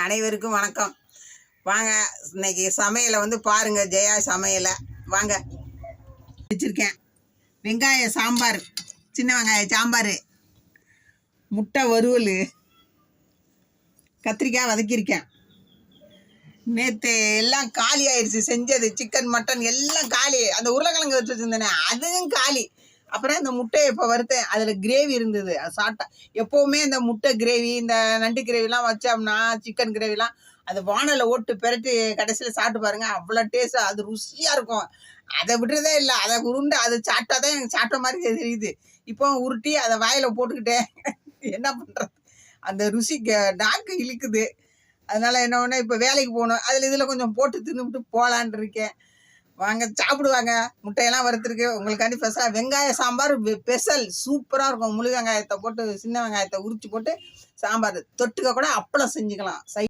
அனைவருக்கும் வணக்கம். வாங்க இன்னைக்கு சமையலை வந்து பாருங்க ஜெயா சமையலை. வாங்க. வச்சிருக்கேன். வெங்காய சாம்பார் சின்ன வெங்காய சாம்பார். முட்டை வறுவல் கத்திரிக்காய் வதக்கியிருக்கேன். நேற்று எல்லாம் காலி ஆயிடுச்சு செஞ்சது சிக்கன் மட்டன் எல்லாம் காலி. அந்த உருளைக்கிழங்கு வச்சு வச்சுருந்தேனே அதுவும் காலி. அப்புறம் இந்த முட்டையை இப்போ வறுத்தேன் அதில் கிரேவி இருந்தது. அது சாப்பிட்டா எப்போவுமே இந்த முட்டை கிரேவி இந்த நண்டு கிரேவிலாம் வச்சோம்னா சிக்கன் கிரேவிலாம் அது வானலை ஓட்டு பெரட்டி கடைசியில் சாப்பிட்டு பாருங்க அவ்வளோ டேஸ்ட் அது ருசியாக இருக்கும். அதை விடுறதே இல்லை அதை உருண்டை அது சாப்பிட்டா தான் எனக்கு சாப்பிட்ட மாதிரி தெரியுது. இப்போ உருட்டி அதை வாயில் போட்டுக்கிட்டேன் என்ன பண்ணுறது அந்த ருசி க- நாக்கு இழுக்குது. அதனால் என்ன ஒன்று இப்போ வேலைக்கு போகணும். அதில் இதில் கொஞ்சம் போட்டு தின்னுபிட்டு போகலான் இருக்கேன். வாங்க சாப்பிடுவாங்க. முட்டையெல்லாம் வறுத்துருக்கு. உங்களுக்காண்டி ஸ்பெஷலாக வெங்காய சாம்பார் ஸ்பெஷல் சூப்பராக இருக்கும். முழு வெங்காயத்தை போட்டு சின்ன வெங்காயத்தை உரிச்சு போட்டு சாம்பார். தொட்டுக்க கூட அப்பளம் செஞ்சுக்கலாம். சை